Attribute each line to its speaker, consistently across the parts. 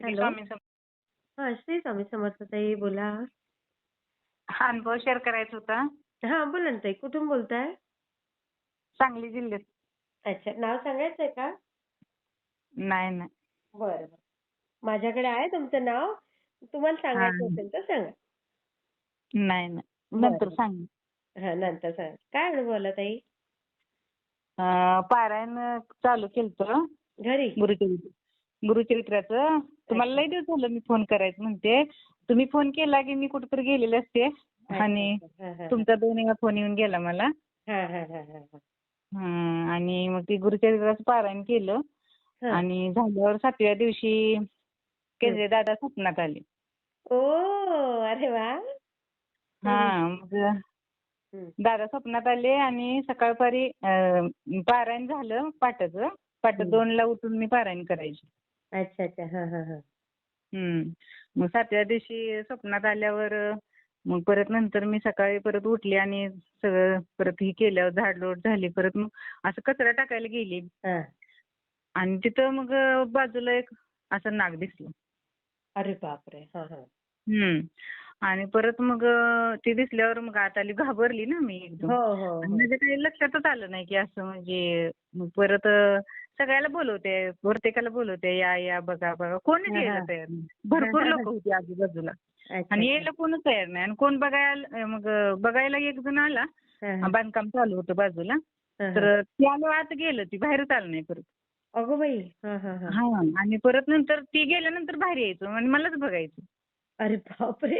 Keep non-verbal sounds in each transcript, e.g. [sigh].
Speaker 1: श्री. स्वामी.
Speaker 2: हां, श्री स्वामी समर्थ ताई बोला.
Speaker 1: हा अनुभव शेअर करायचा होता.
Speaker 2: हां, बोला ना ताई. कुठून बोलताय?
Speaker 1: सांगली जिल्ह्यात.
Speaker 2: अच्छा. नाव सांगायचंय का?
Speaker 1: नाही, नाही.
Speaker 2: बरं, बरं. माझ्याकडे आहे तुमचं नाव. तुम्हाला सांगायचं. असेल तर सांगा.
Speaker 1: नाही, नाही. नंतर. सांग.
Speaker 2: हां, नंतर सांगा. काय अनुभव आला ताई?
Speaker 1: पारायण चालू केलतं
Speaker 2: घरी?
Speaker 1: गुरुचरित्र गुरुचरित्राचं. तुम्हाला लई दिवस झालं मी फोन करायचं म्हणते. तुम्ही फोन केला की मी कुठेतरी गेलेले असते आणि तुमचा दोन वेळा फोन येऊन गेला मला. आणि मग ते गुरुचरित्राचं पारायण केलं. आणि झाल्यावर सातव्या दिवशी केंद्रे दादा स्वप्नात आले.
Speaker 2: ओह! अरे वाह!
Speaker 1: हां, मग. दादा स्वप्नात आले आणि सकाळपारी पारायण झालं पाटाचं. पहाटे
Speaker 2: हं.
Speaker 1: 2ला उठून मी पारायण करायचे.
Speaker 2: अच्छा, अच्छा. हां, हां, हां.
Speaker 1: हं. मग सातव्या दिवशी स्वप्नात आल्यावर मग परत नंतर मी सकाळी परत उठले आणि सगळं परत हे केल्यावर झाडलोट झाली. परत मग असं कचरा टाकायला गेली
Speaker 2: हां.
Speaker 1: आणि तिथं मग बाजूला एक असं नाग दिसलं.
Speaker 2: अरे बापरे! हां, हां.
Speaker 1: हं. आणि परत मग ते दिसल्यावर मग आत आली घाबरली ना मी एकदम.
Speaker 2: हो, हो, हो.
Speaker 1: माझ्या काही लक्षातच आलं नाही की असं म्हणजे परत सगळ्याला बोलवते, प्रत्येकाला बोलवते या या बघा बघा. कोणीच यायला. तयार नाही. भरपूर लोक होती आजूबाजूला आणि. यायला कोणच तयार नाही आणि कोण बघायला मग बघायला एक जण आला. बांधकाम चालू होतं बाजूला. तर ती आलो आत गेलं ती बाहेरच आलं नाही परत.
Speaker 2: अगं बाई! हां, हां, हां.
Speaker 1: हां आणि परत नंतर ती गेल्यानंतर बाहेर यायचं आणि मलाच बघायचं.
Speaker 2: अरे बापरे!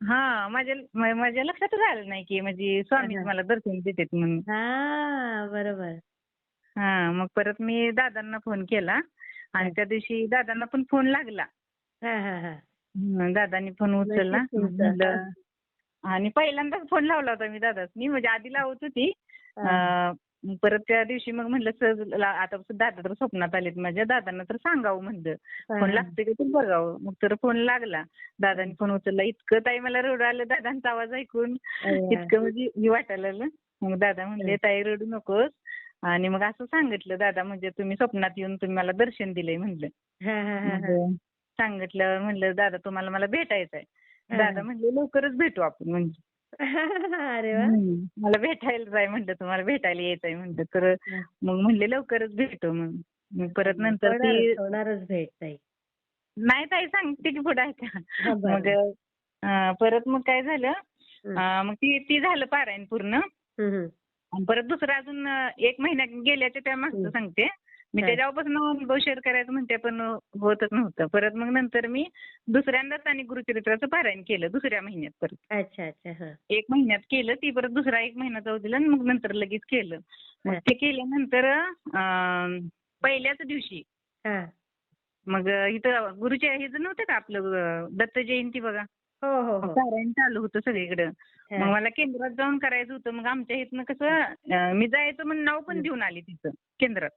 Speaker 1: हां, माझ्या माझ्या लक्षातच आलं नाही की म्हणजे स्वामीच
Speaker 2: हां.
Speaker 1: मला दर्शन देतात म्हणून.
Speaker 2: बरोबर.
Speaker 1: हां, मग परत मी दादांना फोन केला आणि. त्या दिवशी दादांना पण फोन लागला.
Speaker 2: हां, हां, हां.
Speaker 1: हं, दादांनी फोन उचलला. म्हणलं आणि पहिल्यांदाच फोन लावला होता मी दादासनी म्हणजे आधी लावत होती. अं, परत त्या दिवशी मग म्हणलं सहज ला- आता दादा तर स्वप्नात आलेत माझ्या दादांना तर सांगावं म्हणलं. फोन. लागतोय का ते बघावं. मग तर फोन लागला. दादांनी फोन उचलला. इतकं ताई मला रडू आलं दादांचा आवाज ऐकून. इतकं म्हणजे हे वाटायला लागलं. मग दादा म्हणले. ताई रडू नकोस. आणि मग असं सांगितलं दादा म्हणजे तुम्ही स्वप्नात येऊन तुम्ही मला दर्शन दिलंय म्हणलं.
Speaker 2: हां, हां, हां, हां.
Speaker 1: सांगितल्यावर म्हणलं दादा तुम्हाला मला भेटायचं आहे. दादा. म्हणले लवकरच भेटू आपण म्हणजे. [laughs]
Speaker 2: अरे.
Speaker 1: मला भेटायला जाय म्हणलं तुम्हाला भेटायला यायचंय म्हणलं तर. मग म्हणले लवकरच भेटू मग. मग परत नंतर ती
Speaker 2: भेट.
Speaker 1: नाही ताई सांगते की पुढे ऐका. मग परत मग काय झालं मग ती ती झालं पारायण पूर्ण.
Speaker 2: हं, हं.
Speaker 1: आणि परत दुसरं अजून एक महिना गेल्याच्या त्या मागचं
Speaker 2: हं.
Speaker 1: सांगते. मी
Speaker 2: हां.
Speaker 1: त्याच्यापासून अनुभव शेअर करायचं म्हणते पण होतच नव्हतं. परत मग नंतर मी दुसऱ्यांदाच आणि गुरुचरित्राचं पारायण केलं दुसऱ्या महिन्यात परत.
Speaker 2: अच्छा, अच्छा. हां.
Speaker 1: एक महिन्यात केलं ती परत दुसरा एक महिना जाऊ दिला आणि मग नंतर लगेच केलं. मग
Speaker 2: हां.
Speaker 1: ते केल्यानंतर पहिल्याच दिवशी
Speaker 2: हां.
Speaker 1: मग इथं गुरुच्या हेच नव्हतं का आपलं दत्त जयंती बघा.
Speaker 2: हो, हो, हो.
Speaker 1: पारायण चालू होतं सगळीकडं. मग. मला केंद्रात जाऊन करायचं होतं. मग आमच्या इथनं कसं मी जायचं म्हणून नाव पण. देऊन आली तिथं केंद्रात.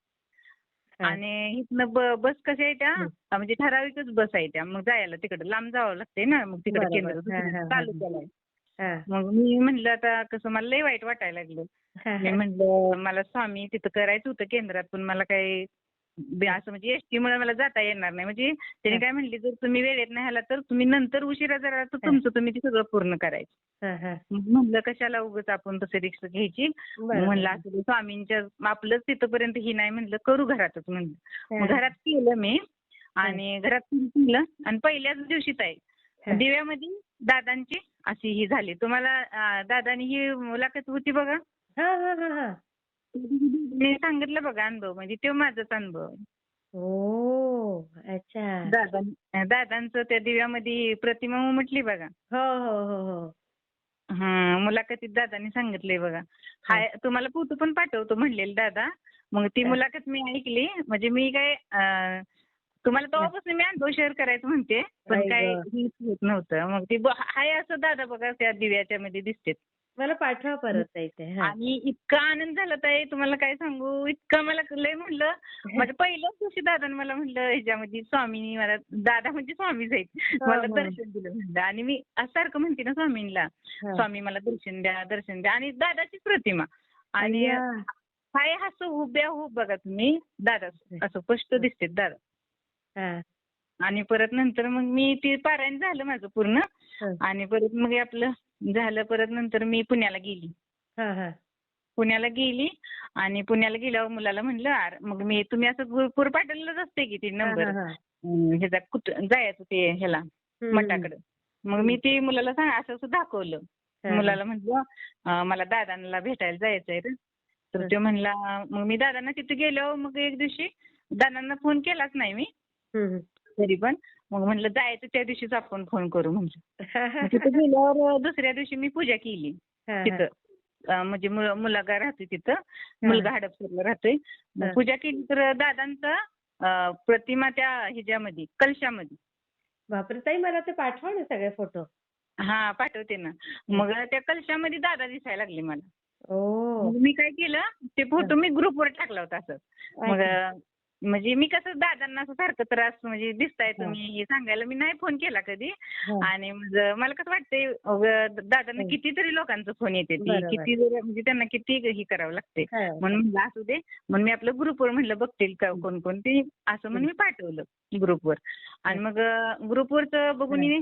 Speaker 1: आणि इथनं बस कशा आहे त्या म्हणजे ठराविकच बस आहे त्या. मग जायला तिकडं लांब जावं लागतंय ना मग तिकडे. केंद्र. तालुक्याला आहे. मग मी म्हणलं आता कसं मला लय वाईट वाटायला लागलं. मी. म्हणलं मला स्वामी तिथं करायचं होतं केंद्रात पण मला काही असं म्हणजे एसटीमुळे मला जाता येणार नाही. म्हणजे त्यांनी. काय म्हणले जर तुम्ही वेळेत नाही आला तर तुम्ही नंतर उशिरा जर आला तर. तुमचं तुम्ही ते सगळं पूर्ण करायचं.
Speaker 2: हां, हां.
Speaker 1: म्हणलं कशाला उगाच आपण तसं रिस्क घ्यायची. म्हणलं असू स्वामींच्या आपलंच तिथपर्यंत ही नाही म्हणलं करू घरातच म्हणलं. घरात केलं मी आणि घरात केलं आणि पहिल्याच दिवशी ताई. दिव्यामध्ये दादांची अशी ही झाली. तुम्हाला दादानी ही मुलाखत होती बघा. मी सांगितलं बघा अनुभव म्हणजे तो माझाच अनुभव आहे.
Speaker 2: अच्छा.
Speaker 1: दादा दादांचं त्या दिव्यामध्ये प्रतिमा उमटली बघा.
Speaker 2: हो, हो, हो, हो.
Speaker 1: हा मुलाखतीत दादांनी सांगितलंय बघा. हाय तुम्हाला फोटो पण पाठवतो म्हणलेले दादा. मग ती. मुलाखत मी ऐकली. म्हणजे मी काय अं, तुम्हाला तेव्हापासून मी अनुभव शेअर करायचं म्हणते. पण काय
Speaker 2: गं.
Speaker 1: हेच होत नव्हतं. मग ती हाय असं दादा बघा त्या दिव्याच्या मध्ये दिसतेत.
Speaker 2: मला पाठवा परत ताई ते. हां.
Speaker 1: आणि इतका आनंद झाला ताई तुम्हाला काय सांगू इतकं मला लय म्हणलं [laughs] म्हणजे पहिल्याच दिवशी दादाने मला म्हणलं ह्याच्यामध्ये स्वामीनी मला दादा म्हणजे स्वामीच आहेत.
Speaker 2: हो,
Speaker 1: मला
Speaker 2: हो.
Speaker 1: दर्शन दिलं म्हणलं आणि मी असं सारखं म्हणते ना स्वामींना
Speaker 2: हां.
Speaker 1: स्वामी मला दर्शन द्या दर्शन द्या आणि दादाचीच प्रतिमा आणि. हाय हसं उभ्या उभ बघा तुम्ही दादा असं स्पष्ट दिसते दादा
Speaker 2: हां.
Speaker 1: आणि परत नंतर मग मी ते पारायण झालं माझं पूर्ण
Speaker 2: हं.
Speaker 1: आणि परत मग हे आपलं झालं परत नंतर मी पुण्याला गेली
Speaker 2: हा हा
Speaker 1: पुण्याला गेली आणि पुण्याला गेल्यावर मुलाला म्हणलं "अरे, मग मी तुम्ही असं ग्रुपवर पाठवलेलंच असते की ते नंबर ह्याचा कुठ जायचं ते ह्याला. मठाकडे मग मी ते मुलाला सांग असं असं दाखवलं. मुलाला म्हटलं मला दादांना भेटायला जायचंय रे तर. तो म्हणला मग मी दादांना तिथे गेल्यावर मग एक दिवशी दादांना फोन केलाच नाही मी. तरी पण मग म्हणलं जायचं त्या दिवशीच आपण फोन करू. मग तिथे [laughs] गेल्यावर दुसऱ्या दिवशी मी पूजा केली. तिथं. म्हणजे मुल- मुलगा राहतोय तिथं. मुलगा हडपसरला राहतोय. पूजा केली तर दादांचा प्रतिमा त्या ह्याच्यामध्ये कलशामध्ये.
Speaker 2: बापरे ताई मला ते पाठवा ना सगळे फोटो.
Speaker 1: हा पाठवते ना. मग त्या कलशामध्ये दादा दिसायला लागले मला. मी काय केलं ते फोटो मी ग्रुपवर टाकला होता असं. मग म्हणजे मी कसं दादांना असं सारखं त्रास म्हणजे दिसताय तुम्ही हे सांगायला मी नाही फोन केला कधी.
Speaker 2: हा.
Speaker 1: आणि मला कसं वाटतंय दादांना
Speaker 2: हं.
Speaker 1: कितीतरी लोकांचा फोन येते ती. किती म्हणजे त्यांना किती हे करावं लागते
Speaker 2: हा.
Speaker 1: म्हणून म्हणलं असू दे. म्हणून मी आपलं ग्रुपवर म्हणलं बघतील का कोण कोण? ते असं म्हणून मी पाठवलं ग्रुपवर आणि मग ग्रुपवरच बघून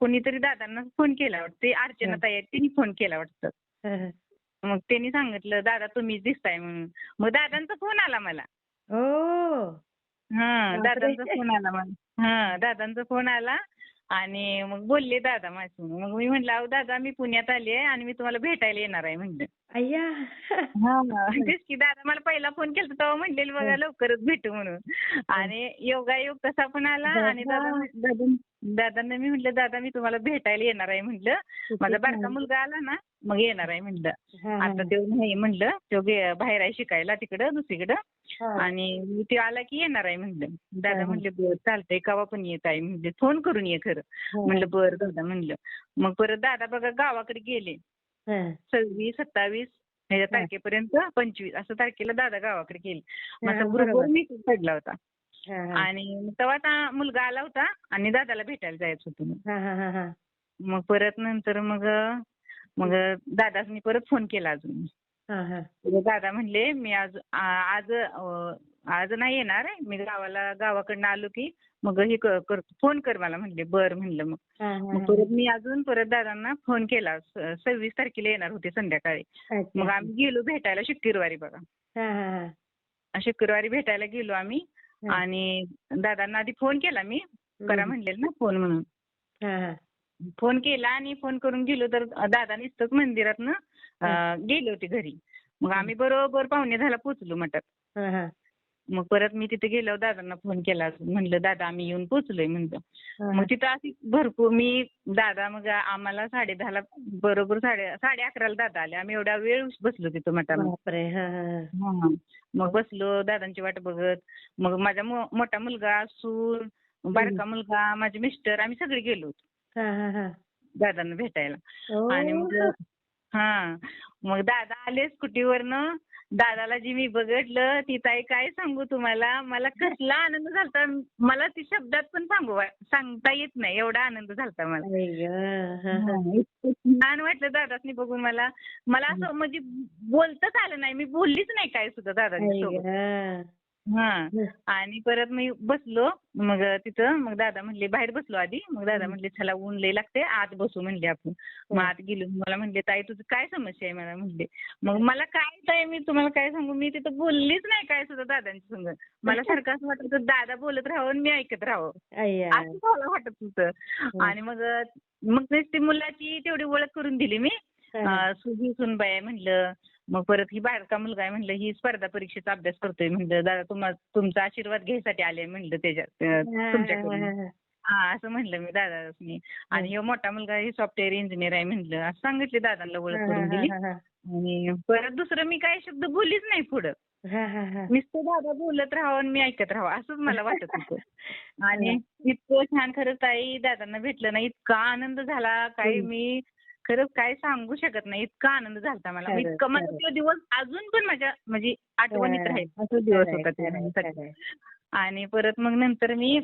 Speaker 1: कोणीतरी दादांना फोन केला वाटतं. अर्चना ताई त्यांनी फोन केला वाटतं.
Speaker 2: हा, हा.
Speaker 1: मग त्यांनी सांगितलं दादा तुम्हीच दिसताय म्हणून. मग दादांचा फोन आला मला. हा. दादांचा फोन आला मला. हा दादांचा फोन आला आणि मग बोलले दादा माझ्यासमोर मग मी म्हटलं अहो दादा मी पुण्यात आली आहे आणि मी तुम्हाला भेटायला येणार आहे म्हणलं.
Speaker 2: अय्या.
Speaker 1: हा. तेच की दादा मला पहिला फोन केला तेव्हा म्हणलेलं बघा लवकरच भेटू म्हणून. आणि योगायोग तसा पण आला आणि दादा दादा दादांना मी म्हटलं दादा मी तुम्हाला भेटायला येणार आहे म्हटलं. माझा बारका मुलगा आला ना मग येणार आहे म्हणलं. आता तो नाही म्हणलं तो बाहेर आहे शिकायला तिकडं दुसरीकडं. आणि ते आला की येणार आहे म्हणलं दादा. म्हणले बरं चालतंय केव्हा पण येत आहे म्हणजे फोन करून ये खरं. म्हणलं बरं दादा म्हणलं मग परत दादा बघा गावाकडे गेले. सव्वीस सत्तावीस ह्याच्या
Speaker 2: हा.
Speaker 1: तारखेपर्यंत पंचवीस असं तारखेला दादा गावाकडे गेले माझा
Speaker 2: बरोबर.
Speaker 1: मेसेज पडला होता. आणि तेव्हा आता मुलगा आला होता आणि दादाला भेटायला जायचं होतं मग. परत नंतर मग मग दादानी परत फोन केला अजून
Speaker 2: हा, हा.
Speaker 1: दादा म्हणले मी आज आज आज नाही येणार आहे मी गावाला गावाकडनं आलो की मग हे करतो फोन कर मला म्हणले बर म्हणलं मग मग. परत मी अजून परत दादांना फोन केला सव्वीस तारखेला येणार होते संध्याकाळी. मग आम्ही गेलो भेटायला शुक्रवारी बघा. शुक्रवारी भेटायला गेलो आम्ही. आणि दादांना आधी फोन केला मी करा. म्हणलेलं ना फोन म्हणून. फोन केला आणि फोन करून गेलो तर दादा नुसतंच मंदिरातनं अं, गेले होते घरी मग आम्ही बरोबर पाहुणे झाला पोचलो
Speaker 2: हा.
Speaker 1: मग परत मी तिथे गेल्यावर दादांना फोन केला. म्हणलं दादा आम्ही येऊन पोचलोय म्हणलं.
Speaker 2: हा,
Speaker 1: मग तिथं अशी भरपूर मी दादा मग आम्हाला साडे दहाला बरोबर साडे साडे अकराला दादा आले. आम्ही एवढा वेळ बसलो तिथं मठामध्ये
Speaker 2: हा, हा, हा.
Speaker 1: हा. मग बसलो दादांची वाट बघत. मग माझा मोठा मुलगा सूर बारका मुलगा माझे मिस्टर आम्ही सगळे गेलो होतो.
Speaker 2: हा, हा, हा.
Speaker 1: दादांना भेटायला. आणि मग हा. मग दादा आले स्कूटीवरनं. दादाला जी मी बघितलं ती ताई काय सांगू तुम्हाला? मला कसला आनंद झालता. मला ती शब्दात पण सांगू सांगता येत नाही. एवढा आनंद झालता मला. छान वाटलं दादासनी बघून मला. मला असं म्हणजे बोलताच आलं नाही. मी बोललीच नाही काय सुद्धा
Speaker 2: गं.
Speaker 1: हा. आणि परत मी बसलो. मग तिथं मग दादा म्हणले बाहेर बसलो आधी. मग दादा. म्हणले चला ऊन लय लागते आत बसू म्हणले आपण. मग आत गेलो. मला म्हणले ताई तुझं काय समस्या आहे? मला म्हणले. मग मला काय ताई मी तुम्हाला काय सांगू? मी तिथं बोललीच नाही काय सुद्धा दादांच्या संग. मला [laughs] सारखं असं वाटत होतं दादा बोलत राहावं आणि मी ऐकत राहावं. असं मला वाटत होतं. आणि मग मग ती मुलाची तेवढी ओळख करून दिली मी. सुजी सुनबाई म्हणलं. मग परत ही बारका मुलगा आहे म्हणलं ही स्पर्धा परीक्षेचा अभ्यास करतोय म्हणलं दादा तुम्हा तुमचा आशीर्वाद घ्यायसाठी आले म्हणलं
Speaker 2: हा,
Speaker 1: तुमच्याकडून
Speaker 2: हा, हा.
Speaker 1: हा असं म्हणलं मी दादानी आणि मोठा मुलगा ही सॉफ्टवेअर इंजिनियर आहे म्हणलं असं सांगितले दादांना ओळख
Speaker 2: हा,
Speaker 1: करून
Speaker 2: हा,
Speaker 1: दिली
Speaker 2: हा, हा.
Speaker 1: आणि परत दुसरं मी काही शब्द बोललीच नाही पुढं
Speaker 2: हा, हा, हा.
Speaker 1: नुसतं दादा बोलत राहावं आणि मी ऐकत राहावं असंच मला वाटत होतं [laughs] आणि इतकं छान खरंच ताई दादांना भेटलं ना इतका आनंद झाला काही
Speaker 2: हम्म.
Speaker 1: मी खरंच काय सांगू शकत नाही इतका आनंद झाला मला इतकं माझा. तो दिवस अजून पण माझ्या म्हणजे आठवणीत राहील असं दिवस होता. आणि परत मग नंतर मी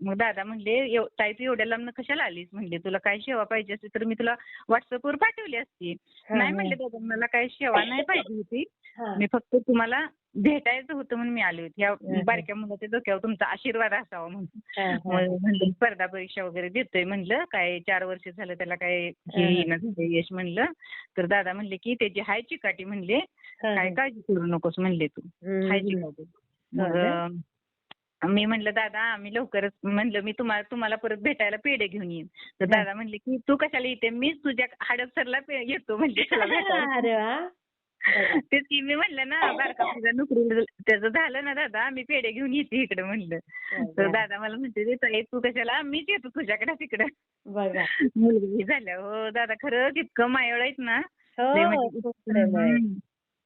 Speaker 1: मग दादा म्हणले "एव- ताई तू एवढ्या लांब कशाला आलीस म्हणले तुला काय सेवा पाहिजे असती तर मी तुला व्हॉट्सअपवर पाठवली असती नाही. म्हणले दादा मला काही सेवा नाही पाहिजे होती. मी फक्त तुम्हाला भेटायचं होतं म्हणून मी आले होते. या बारक्या मुलाच्या डोक्यावर तुमचा आशीर्वाद असावा म्हणून. म्हणलं स्पर्धा परीक्षा वगैरे देतोय म्हणलं. काय चार वर्ष झालं त्याला काय यश म्हणलं. तर दादा म्हणले की त्याची हाय चिकाटी म्हणले. काय. काळजी करू नकोस म्हणले तू. हाय. चिकाटी. मग मी म्हणलं दादा आम्ही लवकरच म्हणलं मी तुम्हाला तुम्हाला परत भेटायला पेढे घेऊन येईन. तर. दादा म्हणले की तू कशाला येते मीच तुझ्या हडपसरला येतो म्हणजे [laughs] तेच की मी म्हणलं ना बारका तुझा नोकरी त्याचं झालं ना दादा मी पेढे घेऊन येते इकडे म्हणलं. तर. दादा मला म्हणते "रे ताई, तू कशाला? मीच येतो तुझ्याकडे तिकडं.
Speaker 2: बघा. [laughs]
Speaker 1: मुलगी झाल्या हो दादा खरंच इतकं मायवळ आहेत ना. लय
Speaker 2: हो
Speaker 1: म्हणजे
Speaker 2: खूप प्रेम आहे.
Speaker 1: हम्म.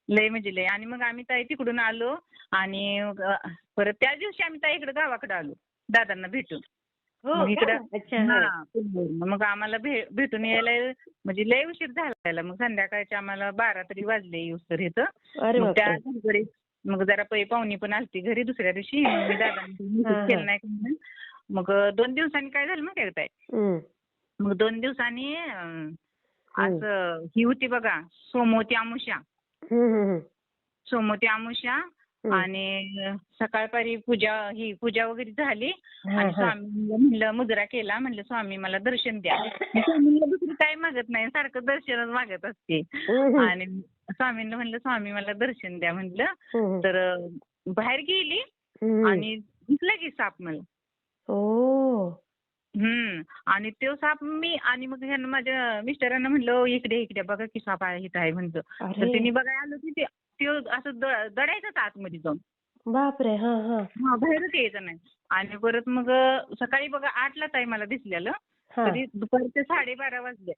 Speaker 1: लय म्हणजे लय. आणि मग आम्ही ताई तिकडून आलो आणि अं, परत त्याच दिवशी आम्ही ताई इकडे गावाकडे आलो दादांना भेटून.
Speaker 2: हो
Speaker 1: मग? इकडं
Speaker 2: हा.
Speaker 1: हा. मग आम्हाला भेटून यायला म्हणजे लय उशीर झाला मग संध्याकाळचे आम्हाला बारा तरी वाजले युसर इथं मग त्या घरी मग जरा पै पाहुणी पण आलती घरी दुसऱ्या दिवशी मग दादा. केलं नाही. मग दोन दिवसांनी काय झालं माहिती आहे का ताई
Speaker 2: हम्म.
Speaker 1: मग दोन दिवसांनी असं ही होती बघा सोमवती अमुषा सोमवती अमुषा. आणि सकाळपारी पूजा ही पूजा वगैरे झाली. आणि. स्वामींना म्हणलं मुजरा केला. म्हणलं स्वामी मला दर्शन द्या. [laughs] मी स्वामींना दुसरी काय मागत नाही. सारखं दर्शनच मागत असते. आणि स्वामींना म्हणलं स्वामी मला दर्शन द्या. म्हणलं. तर बाहेर गेली. आणि दिसला की साप मला.
Speaker 2: ओ.
Speaker 1: हम्म. आणि तो साप मी आणि मग ह्यांना माझ्या मिस्टरांना म्हणलं "ओ, इकडे इकडे बघा की साप आहे इथं आहे म्हणलं. तर त्यांनी बघायला आलं की ते त्यो असं दडायचंच आतमध्ये जाऊन.
Speaker 2: बापरे हा हा.
Speaker 1: हा बाहेरच यायचं नाही. आणि परत मग सकाळी बघा आठला ताई मला दिसलेलं. तरी दुपारचे साडेबारा वाजले.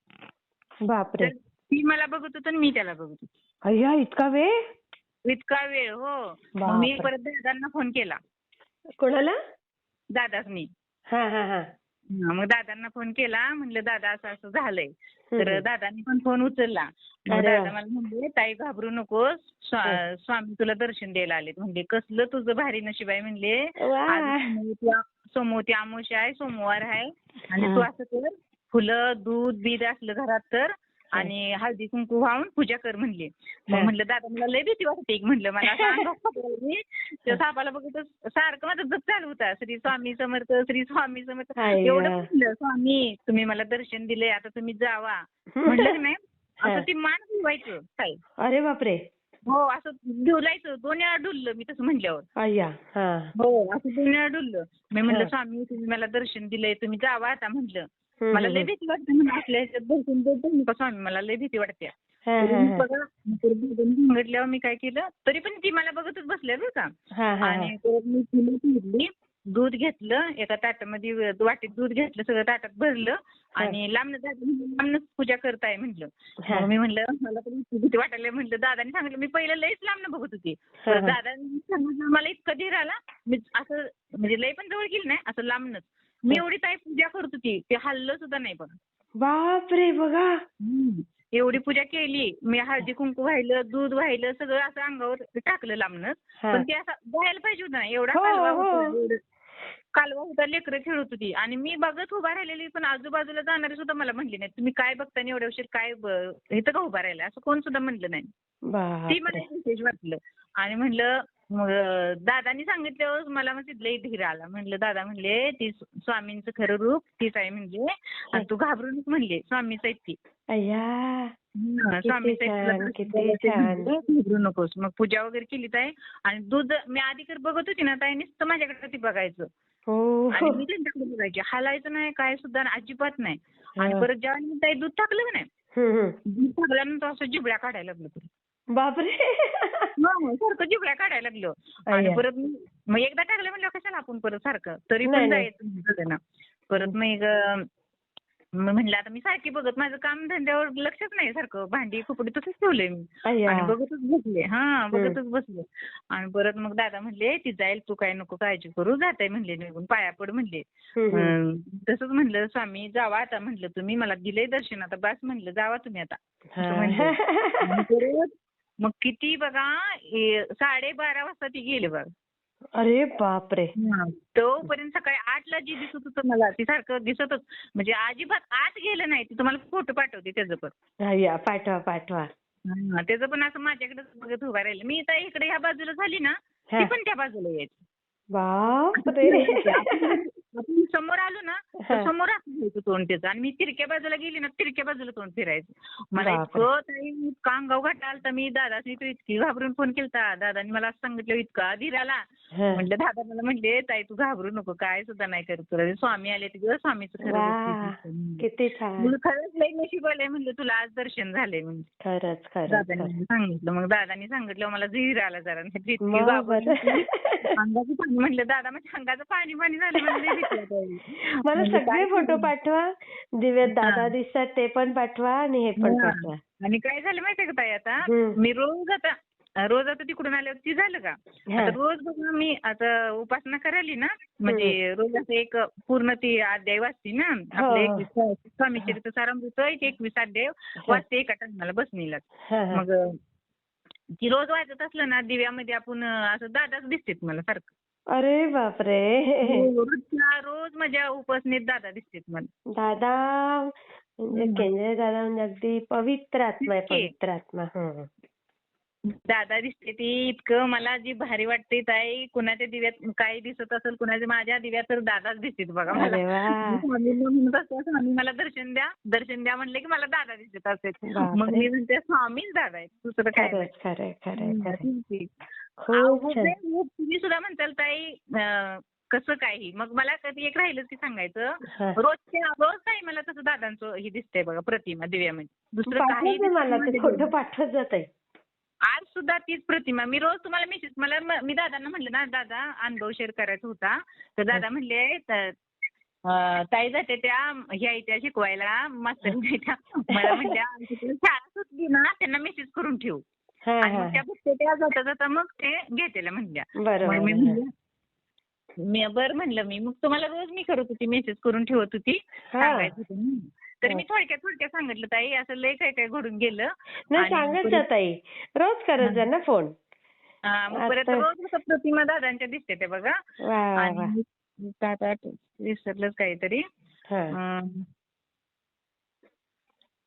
Speaker 2: बापरे.
Speaker 1: ती मला बघत होतं आणि मी त्याला बघत होतो.
Speaker 2: अय्या इतका वेळ?
Speaker 1: इतका वेळ हो. मी. परत दादांना फोन केला.
Speaker 2: कोणाला?
Speaker 1: दादाच
Speaker 2: हा,
Speaker 1: मग दादांना फोन केला. म्हणलं दादा असं असं झालंय. तर. दादांनी पण फोन उचलला. मग. दादा मला म्हणले ताई घाबरू नकोस स्वा- स्वामी तुला दर्शन द्यायला आलेत म्हणजे कसलं तुझं भारी नशीब आहे म्हणले सोमवती अमावस्या आहे सोमवार आहे आणि
Speaker 2: हा.
Speaker 1: तू असं कर फुलं दूध बीद असलं घरात तर आणि हळदी कुंकू वाहून पूजा कर म्हणले मग
Speaker 2: हा.
Speaker 1: म्हणलं दादा मला लय भीती वाटते म्हणलं मला. [laughs] त्या सापाला बघत सारखं माझं जप चालू होता श्री स्वामी समर्थ श्री स्वामी समर्थ एवढं. म्हणलं स्वामी तुम्ही मला दर्शन दिले आता तुम्ही जावा [laughs] म्हणलं
Speaker 2: हा.
Speaker 1: असं ती मान ठेवायचं काय
Speaker 2: अरे बापरे.
Speaker 1: हो असं डुलायचं दोन वेळा डुललं मी तसं म्हणल्यावर.
Speaker 2: अय्या हा
Speaker 1: हो. असं दोन वेळा डुललं. मी म्हणलं. स्वामी तुम्ही मला दर्शन दिलंय तुम्ही जावा आता म्हटलं मला लय. भीती वाटते म्हणून आपल्या ह्याच्यात दर्शन देत नका स्वामी मला लय भीती वाटते.
Speaker 2: हा, हा,
Speaker 1: मी काय केलं तरी पण ती मला बघतच बसल्या बरं का. आणि मी फुलं पिरली दूध घेतलं एका ताटामध्ये वाटीत दूध घेतलं सगळं ताटात भरलं आणि लांबनं लांबनच पूजा करताय म्हटलं. मग मी म्हणलं मला भीती वाटायला म्हणलं दादानी सांगितलं मी पहिलं लयच लांबनं बघत होती. तर. दादांनी सांगितलं मला इतकं धीर आला मी असं म्हणजे लय पण जवळ गेली नाही असं लांबनच. मी एवढी ताई पूजा करत होती ते हल्लं सुद्धा नाही पण.
Speaker 2: बापरे बघा.
Speaker 1: एवढी पूजा केली मी हळदी कुंकू व्हायलं दूध व्हायलं सगळं असं अंगावर टाकलं लांबनच
Speaker 2: हा.
Speaker 1: पण ते असं जायला पाहिजे होतं ना एवढा
Speaker 2: हो,
Speaker 1: कालवा
Speaker 2: हो.
Speaker 1: होता. कालवा होता लेकरं खेळत होती आणि मी बघत उभा राहिलेली पण आजूबाजूला जाणारे सुद्धा मला म्हणले नाही तुम्ही काय बघता एवढ्या उशीर काय इथं का उभा राहिला असं कोण सुद्धा म्हणलं नाही ती मला विशेष वाटलं आणि म्हणलं मग दादानी सांगितल्यावर मला मग तिथलंही धीर आला म्हणलं दादा म्हणले ती स्वामींचं खरं रूप तीच आहे म्हणले आणि तू घाबरू नको म्हणले स्वामीच आहेत ती स्वामीच घाबरू नकोस मग पूजा वगैरे केली ताई आणि दूध मी आधी कर बघत होती ना ताई नुसतं माझ्याकडे ती बघायचं
Speaker 2: हो
Speaker 1: आणि मी त्यांच्याकडे बघायचे हालायचं नाही काय सुद्धा अजिबात नाही आणि. परत जेव्हा ताई दूध टाकलं का नाही. दूध टाकल्यानंतर असं जिबड्या काढायला लागलं.
Speaker 2: बापरे.
Speaker 1: सारखं जिबड्या काढायला लागलो. आणि. परत मग एकदा टाकलं म्हणलं कशाला आपण परत सारखं? तरी पण. जायचं ना. परत मग म्हणलं आता मी सारखी बघत माझं काम धंद्यावर लक्षच नाही सारखं. भांडी कुपडी तसंच ठेवलंय मी. आणि बघतच बसले. हा बघतच बसले. आणि परत मग दादा म्हणले ती जाईल तू काय नको काळजी करू जाताय म्हणले निघून पाया पड म्हणले. तसंच म्हणलं स्वामी जावा आता म्हणलं तुम्ही. मला दिलंय दर्शन आता बस म्हणलं जावा तुम्ही आता. मग किती बघा साडेबारा वाजता ती गेले बघा.
Speaker 2: अरे बापरे.
Speaker 1: तोपर्यंत सकाळी आठला जी दिसत होतं मला ती सारखं दिसतच म्हणजे अजिबात आत गेलं नाही ती तुम्हाला फोटो पाठवते त्याचं पण.
Speaker 2: पाठवा पाठवा.
Speaker 1: हा, त्याचं पण असं माझ्याकडे बघत उभा राहिलं. मी तर इकडे ह्या बाजूला झाली ना. ती पण त्या बाजूला यायची. [laughs] आपण समोर आलो ना तर. समोर असं घ्यायचं तोंड त्याचं आणि मी तिरक्या बाजूला गेली ना तिरक्या बाजूला तोंड फिरायचं मला. इतकं ताई इतका अंगाव घाटा आलता मी दादानी तू इतकी घाबरून फोन केलता दादानी मला असं सांगितलं इतका धीर आला
Speaker 2: हा.
Speaker 1: म्हटलं दादा मला म्हणले ताई तू घाबरू नको काय सुद्धा नाही करत तुला स्वामी आले तिकडे स्वामीचं खरं खरंच लई नशीब आलंय म्हणलं तुला आज दर्शन झालंय म्हणजे
Speaker 2: खरंच.
Speaker 1: सांगितलं मग दादानी सांगितलं मला धीर आला जरा. अंगाचं पाणी म्हणलं दादा मग अंगाचं पाणी पाणी झालं म्हणजे. [laughs]
Speaker 2: मला
Speaker 1: म्हणजे
Speaker 2: सगळे फोटो? पाठवा दिव्यात दादा. दिसतात ते पण पाठवा आणि हे पण. पाठवा
Speaker 1: आणि काय झालं माहितीये का ताई आता. मी रोज आता रोज आता तिकडून आल्यावर ती झालं का. आता रोज बघ मी आता उपासना करायली ना म्हणजे रोज असं एक पूर्ण ती अध्याय वाचते ना आपले
Speaker 2: हो.
Speaker 1: एकवीस स्वामी चरित्र सारामृत एक एकवीस अध्याय वाचते एका टायमाला बसणीला. मग ती रोज वाचत असलं ना दिव्यामध्ये आपण असं दादाच दिसतेत मला सारखं
Speaker 2: अरे बापरे.
Speaker 1: रोजच्या रोज माझ्या उपासनेत दादा दिसतेत मला.
Speaker 2: दादा म्हणजे. केंद्रे दादा म्हणजे अगदी पवित्र आत्मा आहे. पवित्र आत्मा. हं.
Speaker 1: दादा दिसते ती इतकं मला जी भारी वाटते ताई कुणाच्या दिव्यात काय दिसत असेल कुणाच्या माझ्या दिव्यात तर दादाच दिसतात बघा मला.
Speaker 2: अरे वा.
Speaker 1: मी स्वामींना म्हणत असते स्वामी मला दर्शन द्या दर्शन द्या म्हणले की मला दादा दिसत असेल.
Speaker 2: बापरे.
Speaker 1: मग मी म्हणते स्वामीच दादा आहेत दुसरं काय
Speaker 2: खरंय खरंय खरंय खूप छान.
Speaker 1: हुबेहूब तुम्ही सुद्धा म्हणताल ताई कसं काही मग मला कधी एक राहिलं की सांगायचं.
Speaker 2: हा.
Speaker 1: रोजच्या रोज काही मला तसं दादांचं हे दिसतंय बघा प्रतिमा दिव्यामध्ये दुसरं काही
Speaker 2: पाठवते जात आहे
Speaker 1: आज सुद्धा तीच प्रतिमा. मी रोज तुम्हाला मेसेज मला म- दादांना म्हणलं ना दादा अनुभव शेअर करायचा होता. तर दादा म्हणले ताई जाते त्या ह्या त्या शिकवायला मास्तर मला म्हणल्या शाळा सुटली ना त्यांना मेसेज करून ठेव.
Speaker 2: हा
Speaker 1: आणि
Speaker 2: हा.
Speaker 1: त्या त्या जाता जाता मग ते घेतेला म्हणल्या.
Speaker 2: बरोबर
Speaker 1: मग मी
Speaker 2: आहे.
Speaker 1: म्हणलं मी बरं म्हणलं मी मग तुम्हाला रोज मी करत होती मेसेज करून ठेवत होती
Speaker 2: हा.
Speaker 1: सांगायचं होतं म्हणून. तर मी थोडक्यात थोडक्यात सांगितलं ताई असं लय काय काय घडून गेलं
Speaker 2: नाही
Speaker 1: आणि
Speaker 2: सांगत
Speaker 1: परत-
Speaker 2: जा ताई. रोज करत जा ना फोन.
Speaker 1: हा, मग परत
Speaker 2: आता-
Speaker 1: रोज प्रतिमा दादांच्या दिसते ते बघा.
Speaker 2: वा वा वा.
Speaker 1: आणि सात आठ विसरलंच काहीतरी.
Speaker 2: हा.
Speaker 1: अं,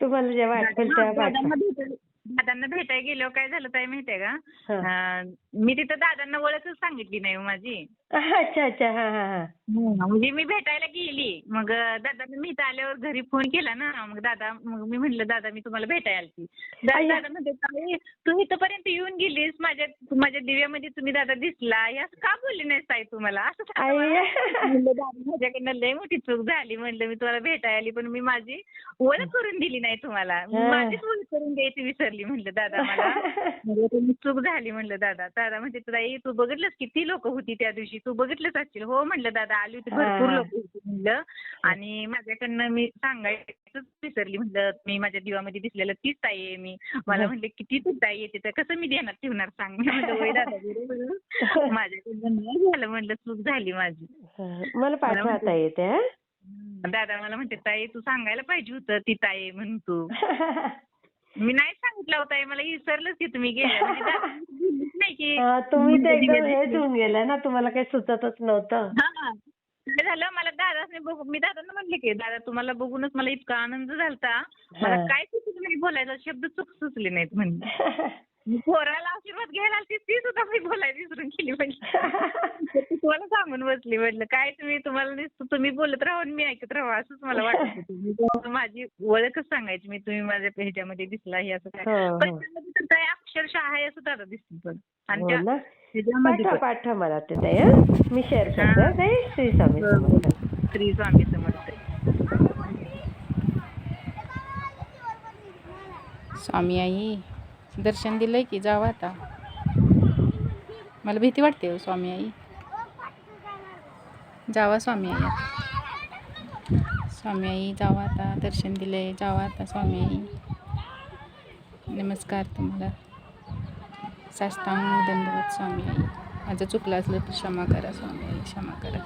Speaker 2: तुम्हाला जेव्हा आठवेल तेव्हा पाठवा.
Speaker 1: दादांना भेटायला गेल्यावर काय झालं ताई माहितीये का? मी तिथं दादांना ओळखच सांगितली नाही हो माझी. [laughs]
Speaker 2: अच्छा अच्छा. हा हा हा.
Speaker 1: म्हणजे मी भेटायला गेली. मग दादा मी इथं आल्यावर घरी फोन केला ना. मग दादा मग मी म्हणलं दादा मी तुम्हाला भेटायला आलती. दादा म्हणते "ताई, तू इथपर्यंत येऊन गेलीस. माझ्या माझ्या दिव्यामध्ये तुम्ही दादा दिसला. हे असं का बोलली नाही ताई असं
Speaker 2: अय्या.
Speaker 1: मला- [laughs] म्हणलं दादा माझ्याकडनं लय मोठी चूक झाली. म्हणलं मी तुम्हाला भेटायला आली पण मी माझी ओळख करून दिली नाही तुम्हाला.
Speaker 2: हा.
Speaker 1: माझीच ओळख करून द्यायची विसरली. म्हणलं दादा मला [laughs] म्हणजे तुम्ही चूक झाली. म्हणलं दादा दादा म्हणजे ताई तू बघितलंस किती लोक होती त्या दिवशी? तू बघितलंच असशील. हो म्हणलं दादा आली होती भरपूर. लोक होती म्हणलं. आणि माझ्याकडनं मी सांगायचंच विसरली. म्हणलं मी माझ्या दिवामध्ये दिसलेलं तीच ताई आहे मी. मला. म्हणले किती तू ताई येते तर कसं मी ध्यानात ठेवणार सांग? मी म्हणलं होय दादा [laughs] माझ्याकडनं नाही झालं म्हणलं चूक झाली माझी.
Speaker 2: मला पाठवता येते
Speaker 1: दादा मला म्हणते ताई तू सांगायला पाहिजे होतं ती ताई आहे म्हणून तू. [laughs] मी नाही सांगितलं होतं मला विसरलंच की तुम्ही गेले म्हणजे [laughs]
Speaker 2: तुम्ही तर एकदम हेच. होऊन गेला ना तुम्हाला काही सुचतच नव्हतं
Speaker 1: हा. काय झालं मला दादाने बघू मी दादांना म्हणले की दादा तुम्हाला बघूनच मला इतका आनंद झालता मला. काय सुचलं नाही बोलायचं शब्द चुक सुचले नाहीत म्हणजे [laughs] मी पोराला आशीर्वाद घ्यायला ती सुद्धा मी बोलायला विसरून गेली म्हणजे [laughs] सांगून बसली म्हटलं काय तुम्ही तुम्हाला नुसतं तुम्ही बोलत राहा आणि मी ऐकत राहा असंच मला वाटत [laughs] माझी ओळखच सांगायची मी तुम्ही माझ्या ह्याच्यामध्ये दिसला हे असं काय?
Speaker 2: हो, हो.
Speaker 1: पण तर काय अक्षरशः आहे असं दादा दिसतील पण. आणि
Speaker 2: हो
Speaker 1: त्या
Speaker 2: ना.
Speaker 1: ह्याच्यामध्ये
Speaker 2: पाठवा
Speaker 1: पण.
Speaker 2: पाठवा मला ते हं? मी शेअर करते हं, श्री स्वामी समर्थ.
Speaker 1: श्री स्वामी समर्थ.
Speaker 3: स्वामी आई दर्शन दिलंय की जावं आता? मला भीती वाटते हो स्वामी आई जावा स्वामी आई. आता स्वामी आई जावा आता दर्शन दिले. जावा आता स्वामी आई. नमस्कार तुम्हाला. साष्टांग दंडवत स्वामी आई. माझं चुकलं असलं तर क्षमा करा स्वामी आई क्षमा करा.